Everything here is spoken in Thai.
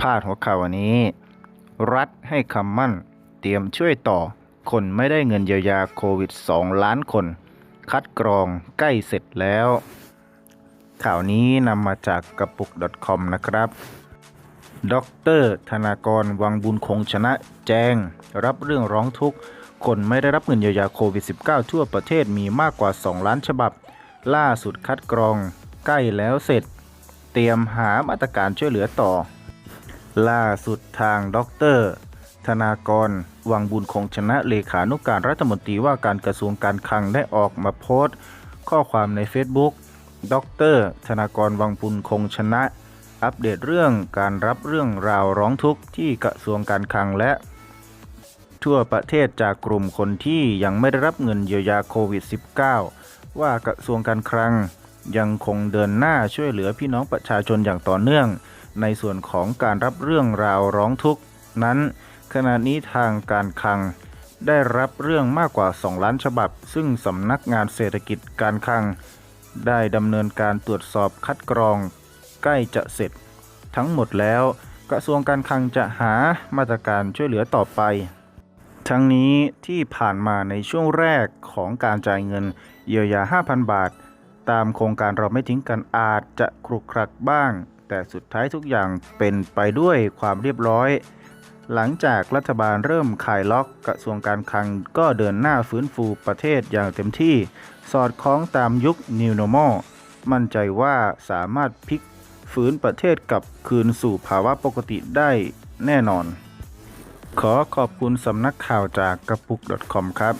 พาดหัวข่าววันนี้ รัฐให้คำมั่น เตรียมช่วยต่อ คนไม่ได้เงินเยียวยาโควิด 2 ล้านคน คัดกรองใกล้เสร็จแล้ว ข่าวนี้นำมาจากกระปุก .com นะครับดรธนากร วังบุญคงชนะแจ้ง รับเรื่องร้องทุกข์ คนไม่ได้รับเงินเยียวยาโควิด -19 ทั่วประเทศมีมากกว่า 2 ล้านฉบับ ล่าสุดคัดกรอง ใกล้แล้วเสร็จ เตรียมหามาตรการช่วยเหลือต่อ ล่าสุดทางดร ธนากร วังบุญคงชนะเลขานุการรัฐมนตรีว่าการกระทรวงการคลังได้ออกมาโพสต์ ข้อความใน Facebook ดร ธนากร วังบุญคงชนะ อัปเดตเรื่องการรับเรื่องราวร้องทุกข์ที่กระทรวงการคลังและ ทั่วประเทศจากกลุ่มคนที่ยังไม่ได้รับเงินเยียวยาโควิด -19 ว่ากระทรวงการคลังยังคงเดินหน้าช่วยเหลือพี่น้องประชาชนอย่างต่อเนื่อง ในส่วนของการรับเรื่องราวร้องทุกข์ นั้นขณะนี้ทางการคลัง ได้รับเรื่องมากกว่า 2 ล้านฉบับ ซึ่งสำนักงานเศรษฐกิจการคลัง ได้ดำเนินการตรวจสอบคัดกรอง ใกล้จะเสร็จ ทั้งหมดแล้ว กระทรวงการคลังจะหามาตรการช่วยเหลือต่อไป ทั้งนี้ที่ผ่านมาในช่วงแรกของการจ่ายเงินเยียวยา 5,000 บาท ตามโครงการเราไม่ทิ้งกันอาจจะครุกครักบ้าง แต่สุดท้ายทุกอย่างเป็นไปด้วยความเรียบร้อย หลังจากรัฐบาลเริ่มคลายล็อกกระทรวงการคลังก็เดินหน้าฟื้นฟูประเทศอย่างเต็มที่ สอดคล้องตามยุค New Normal มั่นใจว่าสามารถพลิกฟื้นประเทศกลับคืนสู่ภาวะปกติได้แน่นอน ขอขอบคุณสำนักข่าวจากกระปุก .com ครับ